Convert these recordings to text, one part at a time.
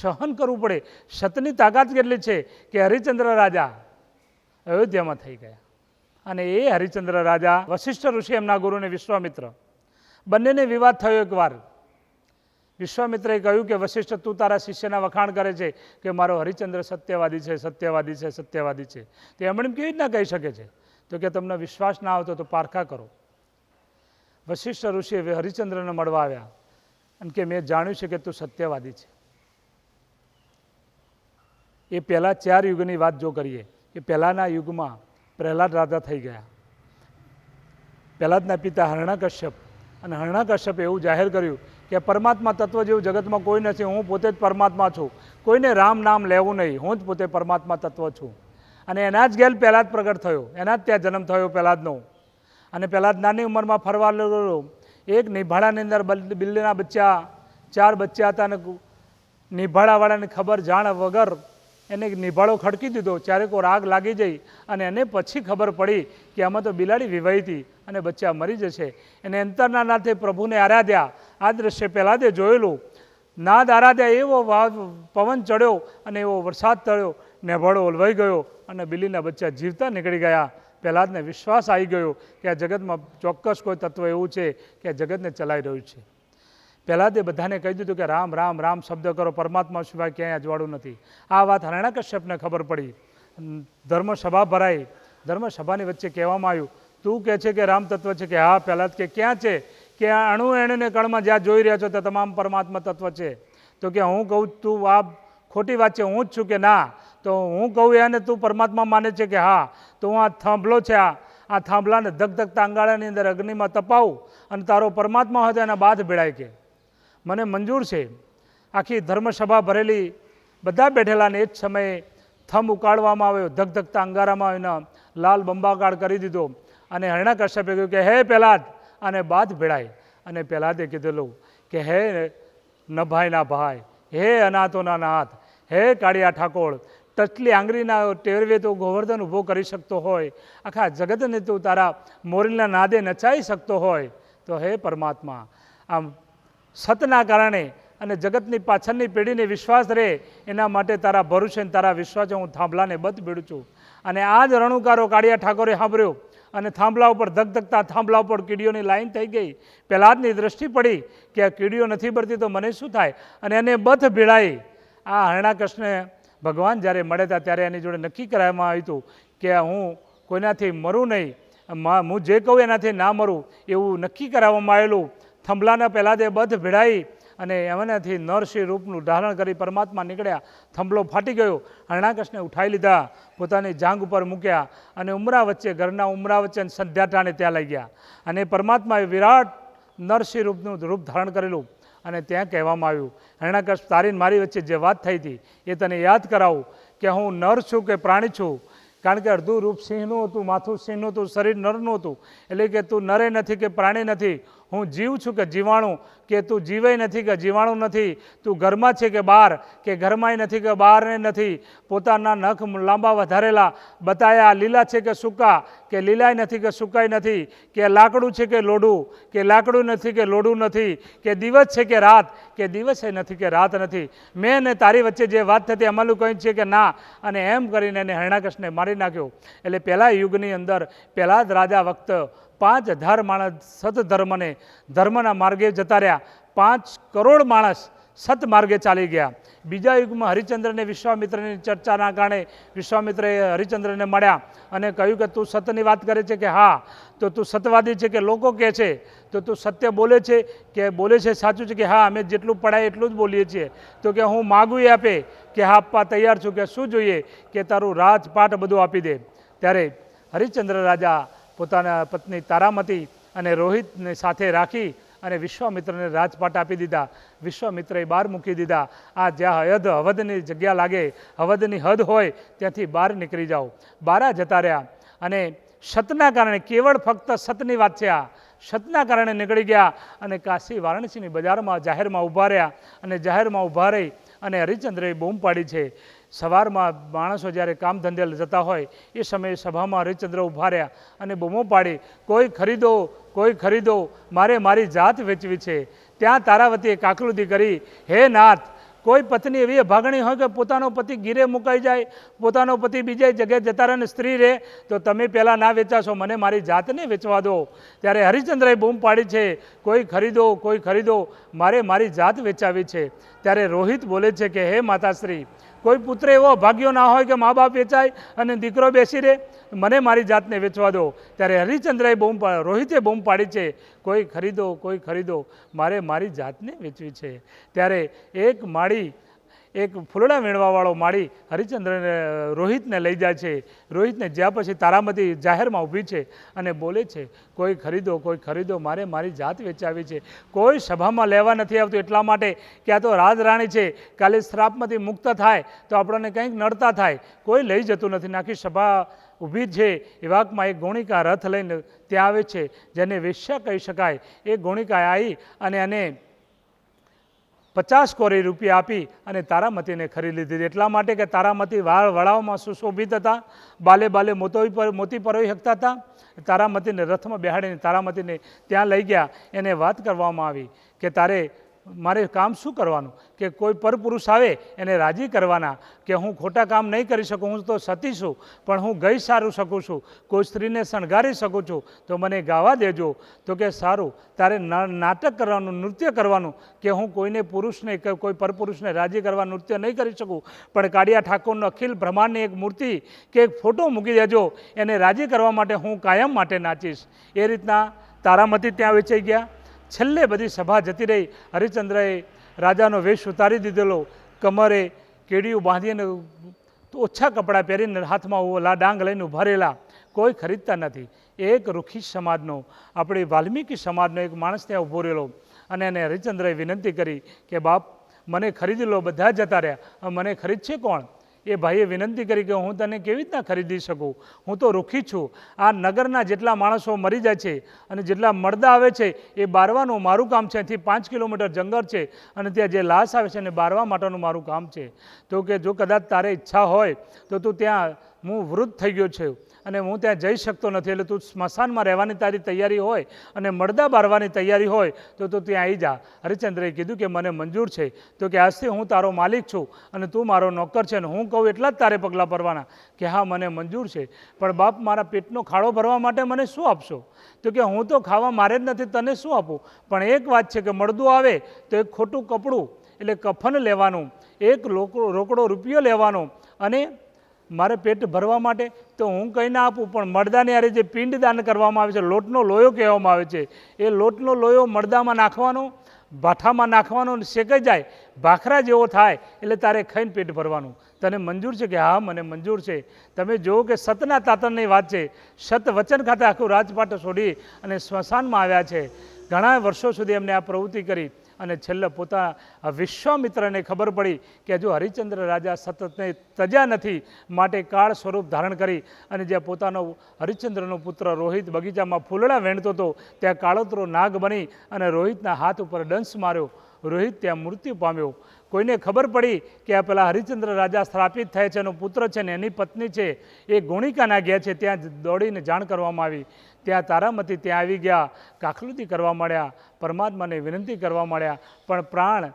સહન કરવું પડે. સતની તાકાત કેટલી છે કે હરિચંદ્ર રાજા અયોધ્યામાં થઈ ગયા. અને એ હરિચંદ્ર રાજા વશિષ્ઠ ઋષિ એમના ગુરુને વિશ્વામિત્ર. બંનેને વિવાદ થયો એકવાર. વિશ્વામિત્રએ કહ્યું કે, વશિષ્ઠ, તું તારા શિષ્યના વખાણ કરે છે કે મારો હરિચંદ્ર સત્યવાદી છે સત્યવાદી છે સત્યવાદી છે. તો એમણે કેવી રીતના કહી શકે છે? તો કે, તમને વિશ્વાસ ના આવતો તો પારખા કરો. વશિષ્ઠ ઋષિ હરિચંદ્રને મળવા આવ્યા. અને કે, મેં જાણ્યું છે કે તું સત્યવાદી છે. એ પહેલાં ચાર યુગની વાત જો કરીએ, કે પહેલાંના યુગમાં પ્રહલાદ રાજા થઈ ગયા. પ્રહલાદના પિતા હરણાકશ્યપ. અને હરણાકશ્યપે એવું જાહેર કર્યું કે પરમાત્મા તત્વ જેવું જગતમાં કોઈ નથી, હું પોતે જ પરમાત્મા છું. કોઈને રામ નામ લેવું નહીં, હું જ પોતે પરમાત્મા તત્વ છું. અને એના જ ગેલ પહેલાં જ પ્રગટ થયો, એના જ ત્યાં જન્મ થયો પહેલાદનો. અને પહેલાં નાની ઉંમરમાં ફરવા લેલો એક નિભાળાની અંદર બલ- બિલ્લીના બચ્ચા, ચાર બચ્ચા હતા અને નિભાળાવાળાની ખબર જાણ વગર એને નિભાળો ખડકી દીધો. કોઈ રાગ લાગી જઈ અને એને પછી ખબર પડી કે આમાં તો બિલાડી વિવાહી હતી અને બચ્ચા મરી જશે. એને અંતરના નાથે પ્રભુને આરાધ્યા. આ દ્રશ્ય પહેલાં તે જોયેલું. નાદ આરાધ્યા, એવો પવન ચડ્યો અને એવો વરસાદ તળ્યો. નેભાળો ઓલવાઈ ગયો અને બિલીના બચ્ચા જીવતા નીકળી ગયા. પહેલાંને વિશ્વાસ આવી ગયો કે આ જગતમાં ચોક્કસ કોઈ તત્વ એવું છે કે આ જગતને ચલાવી રહ્યું છે. પહેલાં તે બધાને કહી દીધું કે રામ રામ રામ શબ્દ કરો, પરમાત્મા સિવાય ક્યાંય અજવાળું નથી. આ વાત હરણાકશ્યપને ખબર પડી. ધર્મસભા ભરાઈ. ધર્મસભાની વચ્ચે કહેવામાં આવ્યું, તું કહે છે કે રામ તત્વ છે કે હા, પહેલાં કે ક્યાં છે? કે અણુ એણને કણમાં જ્યાં જોઈ રહ્યા છો તે તમામ પરમાત્મા તત્વ છે. તો કે હું કહું, તું આ ખોટી વાત છે, હું જ છું કે ના. તો હું કહું એને, તું પરમાત્મા માને છે કે હા. તો હું આ થાંભલો છે આ આ થાંભલાને ધગધગતા આંગાળાની અંદર અગ્નિમાં તપાવું અને તારો પરમાત્મા હોય તો એના બાદ ભેળાય કે. મને મંજૂર છે. આખી ધર્મસભા ભરેલી, બધા બેઠેલાને એ જ સમયે થમ ઉકાળવામાં આવ્યો, ધગધગતા અંગારામાં એના લાલ બંબાકાળ કરી દીધો. અને હરણાકશ્યપે કહ્યું કે, હે પહેલાદ અને બાદ ભેળાય અને પહેલાદે કીધેલું કે, હે ન ભાઈ ના ભાઈ, હે અનાથોના નાથ, હે કાળિયા ઠાકોર ટચલી આંગળીના ટેરવે તો ગોવર્ધન ઊભો કરી શકતો હોય, આખા જગતને તું તારા મોરીના નાદે નચાઈ શકતો હોય. તો હે પરમાત્મા, આમ સતના કારણે અને જગતની પાછળની પેઢીને વિશ્વાસ રહે એના માટે તારા ભરોસે ને તારા વિશ્વાસે હું થાંભલાને બધ ભીડું છું. અને આ જ રણુકારો કાળિયા ઠાકોરે સાંભળ્યો અને થાંભલા ઉપર ધગધગતા થાંભલા ઉપર કીડીઓની લાઈન થઈ ગઈ. પહેલાદની દ્રષ્ટિ પડી કે આ કીડીઓ નથી ભરતી તો મને શું થાય? અને એને બથ ભીડાઈ આ હરણાકૃષ્ણ ભગવાન જ્યારે મળ્યા ત્યારે એની જોડે નક્કી કરાવવામાં આવ્યું હતું કે હું કોઈનાથી મરું નહીં. હું જે કહું એનાથી ના મરું એવું નક્કી કરાવવામાં આવેલું. થંભલાના પહેલાં તે બધ ભેળાઈ અને એમનાથી નરસિંહ રૂપનું ધારણ કરી પરમાત્મા નીકળ્યા, થંભલો ફાટી ગયો. હરણાકશને ઉઠાવી લીધા, પોતાની જાંગ ઉપર મૂક્યા અને ઉમરા વચ્ચે ઘરના ઉમરા વચ્ચે સંધ્યાટાણે ત્યાં લઈ ગયા. અને પરમાત્માએ વિરાટ નરસિંહ રૂપનું રૂપ ધારણ કરેલું અને ત્યાં કહેવામાં આવ્યું, હરણાકશ, તારી મારી વચ્ચે જે વાત થઈ હતી, એ તને યાદ કરાવું કે હું નર છું કે પ્રાણી છું? કારણ કે અડધું રૂપ સિંહનું હતું, માથું સિંહનું હતું, શરીર નરનું હતું. એટલે કે તું નરે નથી કે પ્રાણી નથી. હું જીવ છું કે જીવાણું? કે તું જીવે નથી કે જીવાણું નથી? તું ઘરમાં છે કે બહાર? કે ઘરમાંય નથી કે બહાર નથી? પોતાના નખ લાંબા વધારેલા, બતાયા લીલા છે કે સૂકા? કે લીલાય નથી કે સુકાય નથી? કે લાકડું છે કે લોડું? કે લાકડું નથી કે લોડું નથી? કે દિવસ છે કે રાત? કે દિવસ નથી કે રાત નથી? મેં ને તારી વચ્ચે જે વાત થતી અમારું કહ્યું છે કે ના, અને એમ કરીને એને હરણાકૃષ્ણે મારી નાખ્યો. એટલે પહેલાં યુગની અંદર પહેલા જ રાજા વખત પાંચ હજાર માણસ સતધર્મને ધર્મના માર્ગે જતા રહ્યા. પાંચ કરોડ માણસ સત માર્ગે ચાલી ગયા. બીજા યુગમાં હરિચંદ્રને વિશ્વામિત્રની ચર્ચાના કારણે વિશ્વામિત્રએ હરિચંદ્રને મળ્યા અને કહ્યું કે તું સતની વાત કરે છે કે હા, તો તું સતવાદી છે કે લોકો કહે છે? તો તું સત્ય બોલે છે કે બોલે છે સાચું છે કે હા, અમે જેટલું પડાય એટલું જ બોલીએ છીએ. તો કે હું માગું એ આપે કે હા, આપવા તૈયાર છું કે શું જોઈએ કે તારું રાજપાટ બધું આપી દે. ત્યારે હરિચંદ્ર રાજા પોતાના પત્ની તારામતી અને રોહિતને સાથે રાખી અને વિશ્વામિત્રને રાજપાટ આપી દીધા. વિશ્વામિત્રએ બહાર મૂકી દીધા. આ જ્યાં હદ હવદની જગ્યા લાગે, હવદની હદ હોય, ત્યાંથી બહાર નીકળી જાઓ. બારા જતા રહ્યા. અને સતના કારણે કેવળ ફક્ત સતની વાત છે આ. સતના કારણે નીકળી ગયા અને કાશી વારાણસીની બજારમાં જાહેરમાં ઊભા રહ્યા. અને જાહેરમાં ઊભા રહી અને હરિચંદ્રએ બૂમ પાડી છે. સવારમાં માણસો જ્યારે કામ ધંધે જતા હોય, એ સમયે સભામાં હરિચંદ્ર ઊભા રહ્યા અને બૂમો પાડી, કોઈ ખરીદો કોઈ ખરીદો, મારે મારી જાત વેચવી છે. ત્યાં તારાવતીએ કાકૃતિ કરી, હે નાથ, કોઈ પત્ની એવી ભાગણી હોય કે પોતાનો પતિ ગીરે મુકાઈ જાય, પોતાનો પતિ બીજે જગ્યાએ જતા રહે સ્ત્રી રહે, તો તમે પહેલાં ના વેચાશો, મને મારી જાતને વેચવા દો. ત્યારે હરિચંદ્રએ બૂમ પાડી છે, કોઈ ખરીદો કોઈ ખરીદો, મારે મારી જાત વેચાવી છે. ત્યારે રોહિત બોલે છે કે, હે માતાશ્રી કોઈ પુત્ર એવો ભાગ્યો ના હોય કે મા બાપ વેચાય અને દીકરો બેસી રહે, મને મારી જાતને વેચવા દો. ત્યારે હરિચંદ્રએ બૂમ રોહિતે બૂમ પાડી છે, કોઈ ખરીદો કોઈ ખરીદો, મારે મારી જાતને વેચવી છે. ત્યારે એક માળી એક ફૂલડા વીણવાવાળો માળી હરિચંદ્રને રોહિતને લઈ જાય છે. રોહિતને જ્યાં પછી તારામતી જાહેરમાં ઊભી છે અને બોલે છે, કોઈ ખરીદો કોઈ ખરીદો, મારે મારી જાત વેચાવી છે. કોઈ સભામાં લેવા નથી આવતું એટલા માટે કે આ તો રાજરાણી છે. કાલે શ્રાપમાંથી મુક્ત થાય તો આપણને કંઈક નડતા થાય. કોઈ લઈ જતું નથી. નાખી સભા ઊભી છે. એ વાકમાં એક ગોણિકા રથ લઈને ત્યાં આવે છે. જેને વેશ્યા કહી શકાય. એ ગોણિકા આવી અને એને પચાસ કોરી રૂપિયા આપી અને તારામતીને ખરીદી લીધી. એટલા માટે કે તારામતી વાળ વળાવમાં સુશોભિત હતા, બાલે બાલે મોતોઈ પર, મોતી પરોઈ શકતા હતા. તારામતીને રથમાં બેહાડીને તારામતીને ત્યાં લઈ ગયા. એને વાત કરવામાં આવી કે તારે મારે કામ શું કરવાનું? કે કોઈ પરપુરુષ આવે, એને રાજી કરવાના, કે હું ખોટા કામ નહીં કરી શકું, હું તો સતી છું, પણ હું ગઈ સારું શકું છું, કોઈ સ્ત્રીને શણગારી શકું છું, તો મને ગાવા દેજો. તો કે સારું, તારે નાટક કરવાનું, નૃત્ય કરવાનું, કે હું કોઈને પુરુષને, કે કોઈ પરપુરુષને રાજી કરવા નૃત્ય નહીં કરી શકું, પણ કાળિયા ઠાકોરનો અખિલ બ્રહ્માંડની એક મૂર્તિ, કે એક ફોટો મૂકી દેજો, એને રાજી કરવા માટે હું કાયમ માટે નાચીશ. એ રીતના તારામતી ત્યાં વેચાઈ ગયા. છેલ્લે બધી સભા જતી રહી. હરિચંદ્રએ રાજાનો વેશ ઉતારી દીધેલો. કમરે કેડિયું બાંધીને ઓછા કપડાં પહેરીને હાથમાં ઓલા ડાંગ લઈને રહેલા. કોઈ ખરીદતા નથી. એક રૂખી સમાજનો, આપણી વાલ્મીકી સમાજનો એક માણસ ત્યાં ઊભો રહેલો. અને એને હરિચંદ્રએ વિનંતી કરી કે, બાપ, મને ખરીદી લો, બધા જતા રહ્યા. મને ખરીદશે કોણ? એ ભાઈએ વિનંતી કરી કે હું તને કેવી રીતના ખરીદી શકું? હું તો રૂખી છું. આ નગરના જેટલા માણસો મરી જાય છે અને જેટલા મળદા આવે છે, એ બારવાનું મારું કામ છે. અહીંથી પાંચ કિલોમીટર જંગલ છે અને ત્યાં જે લાશ આવે છે એને બારવા માટેનું મારું કામ છે. તો કે જો કદાચ તારે ઈચ્છા હોય, તો તું ત્યાં હું વૃદ્ધ થઈ ગયો છું અને હું ત્યાં જઈ શકતો નથી. એટલે તું સ્મશાનમાં રહેવાની તારી તૈયારી હોય અને મળદા બારવાની તૈયારી હોય તો તું ત્યાં આવી જા. હરિચંદ્રએ કીધું કે મને મંજૂર છે. તો કે આજથી હું તારો માલિક છું અને તું મારો નોકર છે અને હું કહું એટલા જ તારે પગલાં ભરવાના. કે હા, મને મંજૂર છે. પણ બાપ, મારા પેટનો ખાડો ભરવા માટે મને શું આપશો? તો કે હું તો ખાવા મારે જ નથી, તને શું આપું? પણ એક વાત છે કે મળદું આવે તો એક ખોટું કપડું, એટલે કફન લેવાનું, એક રોકડો રૂપિયો લેવાનો અને મારે પેટ ભરવા માટે, તો હું કંઈ ના આપું, પણ મળદાની હારે જે પિંડદાન કરવામાં આવે છે, લોટનો લોયો કહેવામાં આવે છે, એ લોટનો લોયો મળદામાં નાખવાનો, ભાઠામાં નાખવાનો શેકાઈ જાય, ભાખરા જેવો થાય, એટલે તારે ખાઈને પેટ ભરવાનું. તને મંજૂર છે કે હા, મને મંજૂર છે. તમે જુઓ કે સતના તાતણની વાત છે. સત વચન ખાતે આખું રાજપાટ છોડી અને સ્મશાનમાં આવ્યા છે. ઘણા વર્ષો સુધી એમને આ પ્રવૃત્તિ કરી. અને છેલ્લે પોતા વિશ્વામિત્રને ખબર પડી કે જો હરિચંદ્ર રાજા સતતને તજ્યા નથી માટે કાળ સ્વરૂપ ધારણ કરી અને જ્યાં પોતાનો હરિચંદ્રનો પુત્ર રોહિત બગીચામાં ફૂલડા વેણતો હતો, ત્યાં કાળોતરો નાગ બની અને રોહિતના હાથ ઉપર દંશ માર્યો. રોહિત ત્યાં મૃત્યુ પામ્યો. કોઈને ખબર પડી કે આ પેલા હરિચંદ્ર રાજા સ્થાપિત થયા છે, એનો પુત્ર છે ને એની પત્ની છે, એ ગોણિકાના ગયા છે, ત્યાં દોડીને જાણ કરવામાં આવી. ત્યાં તારામતી ત્યાં આવી ગયા કાકલુતી કરવા માંડ્યા પરમાત્માને વિનંતી કરવા માંડ્યા પણ પ્રાણ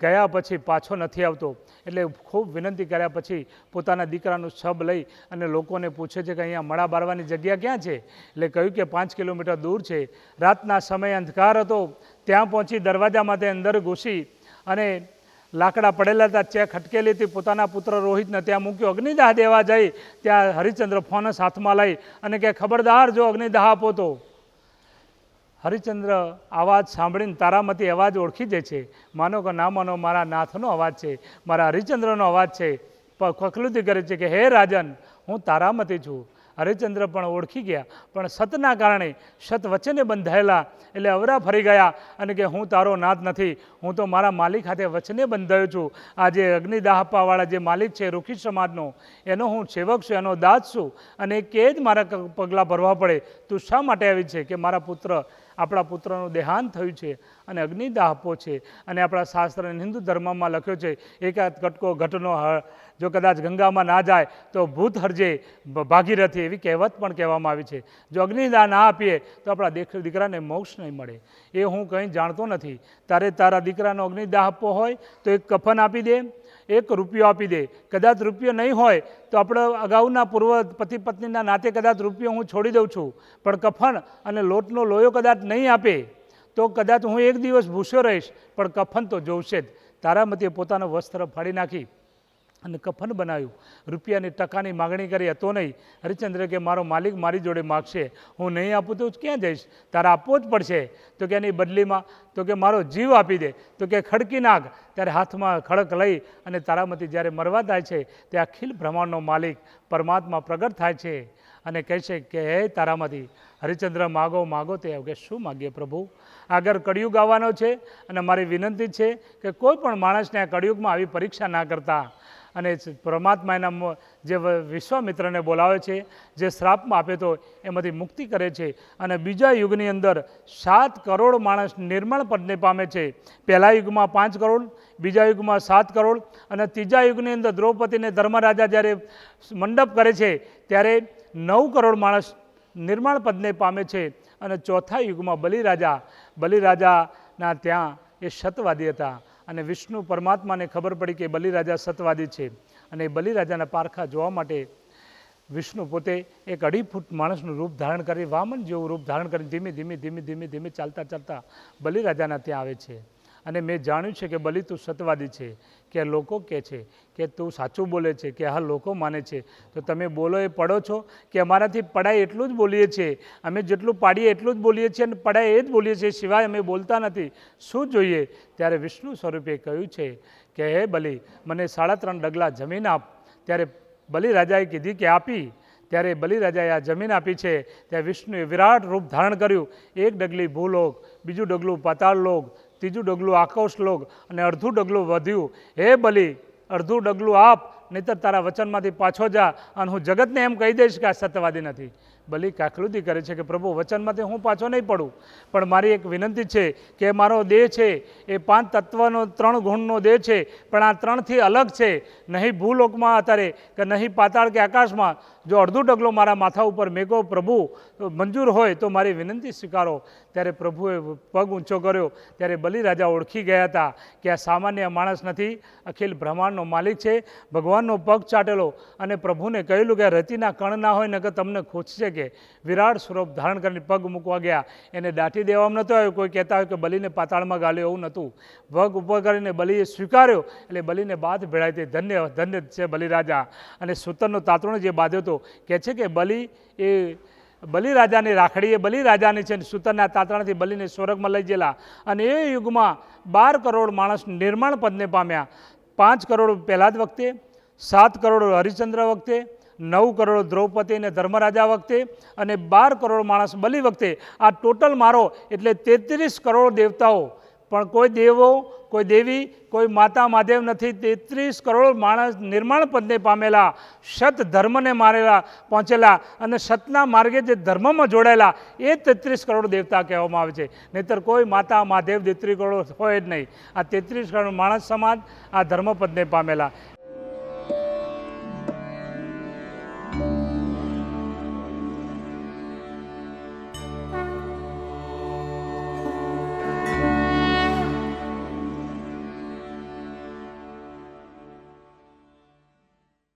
ગયા પછી પાછો નથી આવતો. એટલે ખૂબ વિનંતી કર્યા પછી પોતાના દીકરાનું છબ લઈ અને લોકોને પૂછે છે કે અહીંયા મળા બારવાની જગ્યા ક્યાં છે? એટલે કહ્યું કે પાંચ કિલોમીટર દૂર છે. રાતના સમયે અંધકાર હતો. ત્યાં પહોંચી દરવાજામાં તે અંદર ઘૂસી અને લાકડા પડેલા હતા ચેક હટકેલી હતી, પોતાના પુત્ર રોહિતને ત્યાં મૂક્યો. અગ્નિદાહ દેવા જઈ, ત્યાં હરિચંદ્ર ફોનસ હાથમાં લઈ અને કે ખબરદાર, જો અગ્નિદાહ આપો તો. હરિચંદ્ર અવાજ સાંભળીને તારામતી અવાજ ઓળખી જાય છે. માનો કે ના માનો, મારા નાથનો અવાજ છે, મારા હરિચંદ્રનો અવાજ છે. પ- કરે છે કે, હે રાજન, હું તારામતી છું. હરિચંદ્ર પણ ઓળખી ગયા. પણ સતના કારણે સત વચ્ચેને બંધાયેલા એટલે અવરા ફરી ગયા અને કે હું તારો નાથ નથી, હું તો મારા માલિક સાથે વચને બંધાયો છું. આ જે અગ્નિદાહ જે માલિક છે રૂખી સમાજનો, એનો હું સેવક છું, એનો દાસ છું અને કે જ મારા પગલાં ભરવા પડે. તું શા માટે આવી છે? કે મારા પુત્ર આપણા પુત્રનું દેહાંત થયું છે અને અગ્નિદાહ આપવો છે અને આપણા શાસ્ત્ર અને હિન્દુ ધર્મમાં લખ્યો છે, એકાદ કટકો ઘટનો જો કદાચ ગંગામાં ના જાય, તો ભૂત હરજે ભાગીરથી એવી કહેવત પણ કહેવામાં આવી છે. જો અગ્નિદાહ ના આપીએ, તો આપણા દેખ, દીકરાને મોક્ષ નહીં મળે. એ હું કંઈ જાણતો નથી. તારે તારા દીકરાનો અગ્નિદાહ આપવો હોય, તો એક કફન આપી દે. એક રૂપિયો આપી દે. કદાચ રૂપિયો નહીં હોય તો આપણે અગાઉના પૂર્વ પતિ પત્નીના નાતે કદાચ રૂપિયો હું છોડી દઉં છું. પણ કફન અને લોટનો લોયો કદાચ નહીં આપે તો કદાચ હું એક દિવસ ભૂસ્યો રહીશ. પણ કફન તો જોવશે જ. તારા મતે પોતાનો વસ્ત્ર ફાડી નાખી. અને કફન બનાવ્યું. રૂપિયાની ટકાની માગણી કરી, હતો નહીં. હરિચંદ્ર કે, મારો માલિક મારી જોડે માગશે. હું નહીં આપું તો ક્યાં જઈશ? તારે આપવો જ પડશે. તો કે, એની બદલીમાં, તો કે, મારો જીવ આપી દે. તો કે, ખડકી નાખ. ત્યારે હાથમાં ખડક લઈ અને તારામાંથી જ્યારે મરવા થાય છે, તે અખિલ બ્રહ્માંડનો માલિક પરમાત્મા પ્રગટ થાય છે અને કહે છે કે, હે તારામાંથી, હરિચંદ્ર, માગો માગો તે. કે શું માગીએ પ્રભુ? આગળ કળિયુગ આવવાનો છે અને મારી વિનંતી છે કે કોઈ પણ માણસને આ કળિયુગમાં આવી પરીક્ષા ના કરતા અને પરમાત્મા એના જે વિશ્વામિત્રને બોલાવે છે, જે શ્રાપમાં આપે તો એમાંથી મુક્તિ કરે છે. અને બીજા યુગની અંદર સાત કરોડ માણસ નિર્મળ પદને પામે છે. પહેલા યુગમાં પાંચ કરોડ, બીજા યુગમાં સાત કરોડ અને ત્રીજા યુગની અંદર દ્રૌપદીને ધર્મરાજા જ્યારે મંડપ કરે છે, ત્યારે નવ કરોડ માણસ નિર્માણ પદને પામે છે. અને ચોથા યુગમાં બલિરાજા, બલિરાજાના ત્યાં એ સતવાદી હતા. અને વિષ્ણુ પરમાત્માને ખબર પડી કે બલિરાજા સતવાદી છે. અને એ બલિરાજાના પારખા જોવા માટે વિષ્ણુ પોતે એક અઢી ફૂટ માણસનું રૂપ ધારણ કરી, વામન જેવું રૂપ ધારણ કરી, ધીમે ધીમે ધીમે ધીમે ધીમે ચાલતા ચાલતા બલિરાજાના ત્યાં આવે છે. અને મેં જાણ્યું છે કે બલિ તું સતવાદી છે, કે લોકો કહે છે, કે તું સાચું બોલે છે, કે હા, લોકો માને છે. તો તમે બોલો એ પડો છો કે અમારાથી પડાય એટલું જ બોલીએ છીએ. અમે જેટલું પાડીએ એટલું જ બોલીએ છીએ અને પડાય એ જ બોલીએ છીએ. સિવાય અમે બોલતા નથી. શું જોઈએ? ત્યારે વિષ્ણુ સ્વરૂપે કહ્યું છે કે, હે બલિ, મને સાડા ત્રણ ડગલા જમીન આપ. ત્યારે બલિરાજાએ કીધી કે, આપી. ત્યારે બલિરાજાએ આ જમીન આપી છે. ત્યાં વિષ્ણુએ વિરાટ રૂપ ધારણ કર્યું. એક ડગલી ભૂલોક, બીજું ડગલું પાતાળ લોક ત્રીજું ડગલું આખો શ્લોક અને અડધું ડગલું વધ્યું. હે બલી, અડધું ડગલું આપ, નહીતર તારા વચનમાંથી પાછો જા અને હું જગતને એમ કહી દઈશ કે આ સત્યવાદી નથી. બલિ કાકૃતિ કરે છે કે પ્રભુ, વચનમાંથી હું પાછો નહીં પડું. પણ મારી એક વિનંતી છે કે મારો દેહ છે, એ પાંચ તત્વનો, ત્રણ ગુણનો દેહ છે, પણ આ ત્રણથી અલગ છે. નહીં ભૂલોકમાં અત્યારે કે નહીં પાતાળ કે આકાશમાં. જો અડધું ડગલો મારા માથા ઉપર મેકો પ્રભુ મંજૂર હોય, તો મારી વિનંતી સ્વીકારો. ત્યારે પ્રભુએ પગ ઊંચો કર્યો. ત્યારે બલિરાજા ઓળખી ગયા હતા કે આ સામાન્ય માણસ નથી. અખિલ બ્રહ્માંડનો માલિક છે. ભગવાનનો પગ ચાટેલો અને પ્રભુને કહેલું કે રતિના કણ ના હોય ને કે તમને ખૂચશે કે વિરાટ સ્વરૂપ ધારણ કરીને પગ મૂકવા ગયા. એને દાટી દેવામાં નહોતો આવ્યો. કોઈ કહેતા હોય કે બલિને પાતાળમાં ગાલ્યો એવું નહોતું. પગ ઉપર કરીને બલિએ સ્વીકાર્યો. એટલે બલિને બાદ ભેળાય તે ધન્ય ધન્ય છે બલિરાજા. અને સૂતરનો તાતણો જે બાંધ્યો હતો કહે છે કે બલિ એ બલિરાજાની રાખડી એ બલિરાજાની છે અને સૂતરના તાતણાથી બલિને સ્વર્ગમાં લઈ ગયેલા. અને એ યુગમાં બાર કરોડ માણસ નિર્માણ પદને પામ્યા. પાંચ કરોડ પહેલાં જ વખતે, સાત કરોડ હરિચંદ્ર વખતે નવ કરોડ દ્રૌપદી અને ધર્મરાજા વખતે અને બાર કરોડ માણસ બલિ વખતે. આ ટોટલ મારો એટલે તેત્રીસ કરોડ દેવતાઓ. પણ કોઈ દેવો, કોઈ દેવી, કોઈ માતા મહાદેવ નથી. તેત્રીસ કરોડ માણસ નિર્માણ પદને પામેલા, સત ધર્મને મારેલા, પહોંચેલા અને સતના માર્ગે જે ધર્મમાં જોડાયેલા, એ તેત્રીસ કરોડ દેવતા કહેવામાં આવે છે. નહીતર કોઈ માતા મહાદેવ તેત્રીસ કરોડ હોય જ નહીં. આ તેત્રીસ કરોડ માણસ સમાજ આ ધર્મપદને પામેલા.